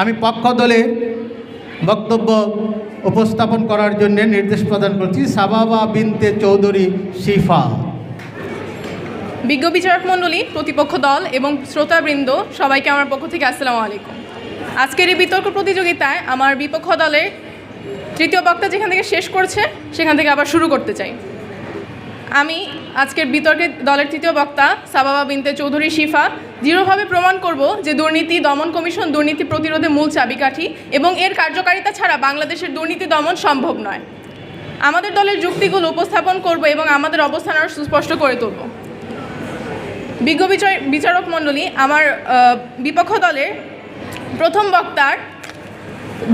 আমি পক্ষ দলে বক্তব্য উপস্থাপন করার জন্য নির্দেশ প্রদান করছি। সাবাবা বিনতে চৌধুরী শিফা। বিজ্ঞ বিচারক মণ্ডলী, প্রতিপক্ষ দল এবং শ্রোতাবৃন্দ, সবাইকে আমার পক্ষ থেকে আসসালামু আলাইকুম। আজকের এই বিতর্ক প্রতিযোগিতায় আমার বিপক্ষ দলের তৃতীয় বক্তা যেখান থেকে শেষ করছে, সেখান থেকে আবার শুরু করতে চাই। আমি আজকের বিতর্কের দলের তৃতীয় বক্তা সাবাবা বিনতে চৌধুরী শিফা দৃঢ়ভাবে প্রমাণ করব যে দুর্নীতি দমন কমিশন দুর্নীতি প্রতিরোধে মূল চাবিকাঠি এবং এর কার্যকারিতা ছাড়া বাংলাদেশের দুর্নীতি দমন সম্ভব নয়। আমাদের দলের যুক্তিগুলো উপস্থাপন করব এবং আমাদের অবস্থান আরও সুস্পষ্ট করে তুলব। বিজ্ঞ বিচার বিচারক মণ্ডলী, আমার বিপক্ষ দলের প্রথম বক্তার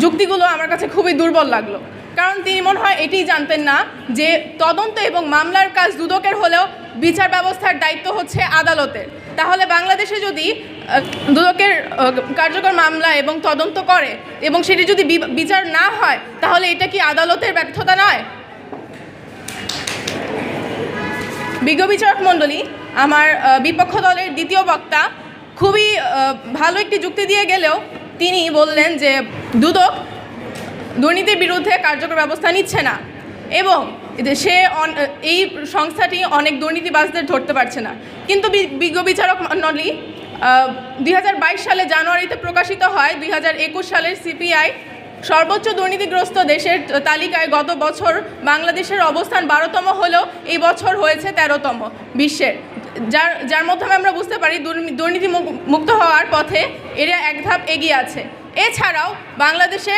যুক্তিগুলো আমার কাছে খুবই দুর্বল লাগল। কারণ তিনি মনে হয় এটি জানতেন না যে তদন্ত এবং মামলার কাজ দুদকের হলেও বিচার ব্যবস্থার দায়িত্ব হচ্ছে আদালতের। তাহলে বাংলাদেশে যদি দুদকের কার্যকর মামলা এবং তদন্ত করে এবং সেটি যদি বিচার না হয়, তাহলে এটা কি আদালতের ব্যর্থতা নয়? বিজ্ঞ বিচারক মণ্ডলী, আমার বিপক্ষ দলের দ্বিতীয় বক্তা, খুবই ভালো একটি যুক্তি দিয়ে গেলেও তিনি বললেন যে দুদক দুর্নীতির বিরুদ্ধে কার্যকর ব্যবস্থা নিচ্ছে না। এবং সে এই সংস্থাটি অনেক দুর্নীতিবাজদের ধরতে পারছে না। কিন্তু বিজ্ঞ বিচারক মণ্ডলী দুই সালে জানুয়ারিতে প্রকাশিত হয়, দুই হাজার একুশ সালের সিপিআই সর্বোচ্চ দুর্নীতিগ্রস্ত দেশের তালিকায় গত বছর বাংলাদেশের অবস্থান বারোতম হলেও এই বছর হয়েছে তেরোতম বিশ্বের। যার যার মাধ্যমে আমরা বুঝতে পারি দুর্নী- দুর্নীতি মুক- মুক্ত হওয়ার পথে এরা এক ধাপ এগিয়ে আছে। এছাড়াও বাংলাদেশে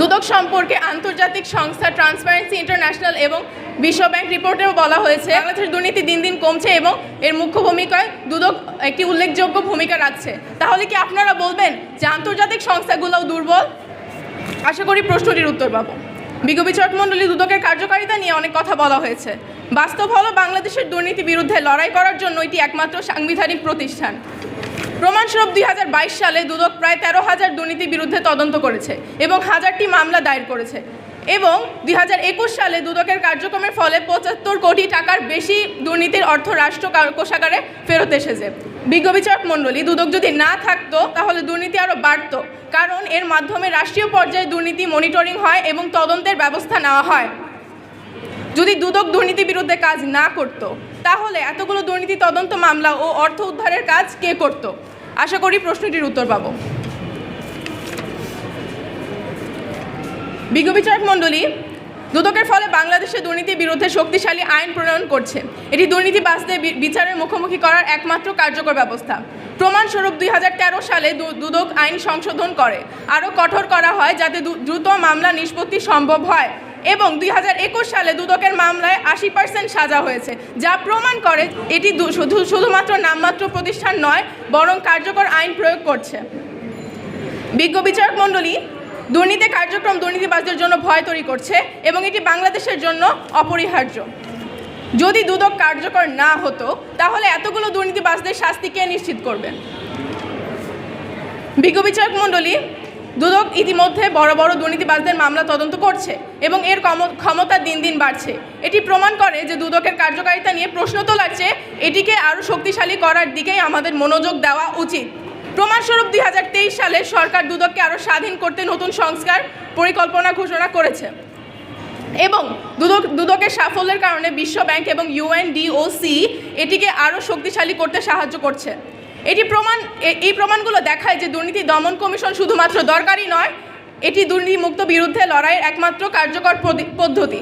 দুদক সম্পর্কে আন্তর্জাতিক সংস্থা ট্রান্সপারেন্সি ইন্টারন্যাশনাল এবং বিশ্ব ব্যাংক রিপোর্টেও বলা হয়েছে, বাংলাদেশের দুর্নীতি দিন দিন কমছে এবং এর মুখ্য ভূমিকায় দুদক একটি উল্লেখযোগ্য ভূমিকা রাখছে। তাহলে কি আপনারা বলবেন যে আন্তর্জাতিক সংস্থাগুলোও দুর্বল? আশা করি প্রশ্নটির উত্তর পাবো। বিজ্ঞ বিচারক দুদকের কার্যকারিতা নিয়ে অনেক কথা বলা হয়েছে। বাস্তব হলো বাংলাদেশের দুর্নীতি বিরুদ্ধে লড়াই করার জন্য এটি একমাত্র সাংবিধানিক প্রতিষ্ঠান। প্রমাণস্বরূপ দুই হাজার বাইশ সালে দুদক প্রায় তেরো হাজার দুর্নীতি বিরুদ্ধে তদন্ত করেছে এবং হাজারটি মামলা দায়ের করেছে। এবং দুই হাজার একুশ সালে দুদকের কার্যক্রমের ফলে পঁচাত্তর কোটি টাকার বেশি দুর্নীতির অর্থ রাষ্ট্র কোষাগারে ফেরত এসেছে। বিজ্ঞ বিচারক মণ্ডলী, দুদক যদি না থাকতো, তাহলে দুর্নীতি আরও বাড়তো। কারণ এর মাধ্যমে রাষ্ট্রীয় পর্যায়ে দুর্নীতি মনিটরিং হয় এবং তদন্তের ব্যবস্থা নেওয়া হয়। যদি দুদক দুর্নীতি বিরুদ্ধে কাজ না করত, তাহলে এতগুলো দুর্নীতি তদন্ত মামলা ও অর্থ উদ্ধারের কাজ কে করত? আশা করি প্রশ্নটির উত্তর পাবো। বিজ্ঞ বিচারক মণ্ডলী, দুদকের ফলে বাংলাদেশে দুর্নীতির বিরুদ্ধে শক্তিশালী আইন প্রণয়ন করছে। এটি দুর্নীতিবাজদের বি- বিচারের মুখোমুখি করার একমাত্র কার্যকর ব্যবস্থা। প্রমাণস্বরূপ দুই হাজার তেরো সালে দুদক আইন সংশোধন করে। আরও কঠোর করা হয় যাতে দ্রুত মামলা নিষ্পত্তি সম্ভব হয়। এবং দুই হাজার একুশ সালে দুদকের মামলায় আশি পার্সেন্ট সাজা হয়েছে, যা প্রমাণ করে এটি শুধু, শুধুমাত্র নামমাত্র প্রতিষ্ঠান নয়, বরং কার্যকর আইন প্রয়োগ করছে। বিজ্ঞ বিচারক মণ্ডলী, দুর্নীতি কার্যক্রম দুর্নীতিবাজদের জন্য ভয় তৈরি করছে এবং এটি বাংলাদেশের জন্য অপরিহার্য। যদি দুদক কার্যকর না হতো, তাহলে এতগুলো দুর্নীতিবাজদের শাস্তি কে নিশ্চিত করবে? বিজ্ঞ বিচারক মণ্ডলী দুদক ইতিমধ্যে বড় বড় দুর্নীতিবাজদের মামলা তদন্ত করছে এবং এর ক্ষমতা দিন দিন বাড়ছে। এটি প্রমাণ করে যে দুদকের কার্যকারিতা নিয়ে প্রশ্ন তোলার চেয়ে এটিকে আরও শক্তিশালী করার দিকেই আমাদের মনোযোগ দেওয়া উচিত। প্রমাণস্বরূপ দুই হাজার তেইশ সালে সরকার দুদককে আরও স্বাধীন করতে নতুন সংস্কার পরিকল্পনা ঘোষণা করেছে। এবং দুদক দুদকের সাফল্যের কারণে বিশ্ব ব্যাংক এবং ইউএনডিওসি এটিকে আরও শক্তিশালী করতে সাহায্য করছে। এটি প্রমাণ এই প্রমাণগুলো দেখায় যে দুর্নীতি দমন কমিশন শুধুমাত্র দরকারি নয়, এটি দুর্নীতিমুক্ত বিরুদ্ধে লড়াইয়ের একমাত্র কার্যকর পদি- পদ্ধতি।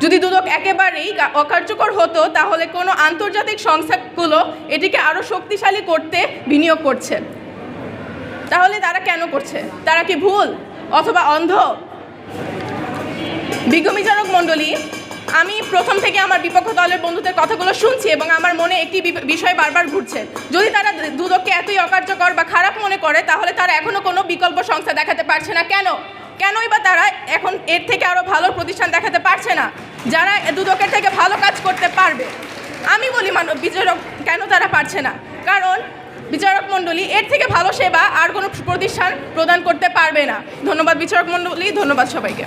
যদি দুদক একেবারেই অকার্যকর হতো, তাহলে কোনো আন্তর্জাতিক সংস্থাগুলো এটিকে আরও শক্তিশালী করতে বিনিয়োগ করছে। তাহলে তারা কেন করছে? তারা কি ভুল অথবা অন্ধ? বিজ্ঞ বিচারক মণ্ডলী আমি প্রথম থেকে আমার বিপক্ষ দলের বন্ধুদের কথাগুলো শুনছি এবং আমার মনে একটি বিষয় বারবার ঘুরছে। যদি তারা দুদককে এতই অকার্যকর বা খারাপ মনে করে, তাহলে তারা এখনও কোনো বিকল্প সংস্থা দেখাতে পারছে না। কেন? কেনই বা তারা এখন এর থেকে আরও ভালো প্রতিষ্ঠান দেখাতে পারছে না, যারা দুদকের থেকে ভালো কাজ করতে পারবে। আমি বলি, মানব বিচারক কেন তারা পারছে না? কারণ বিচারক মণ্ডলী এর থেকে ভালো সেবা আর কোনো প্রতিষ্ঠান প্রদান করতে পারবে না। ধন্যবাদ বিচারক মণ্ডলী, ধন্যবাদ সবাইকে।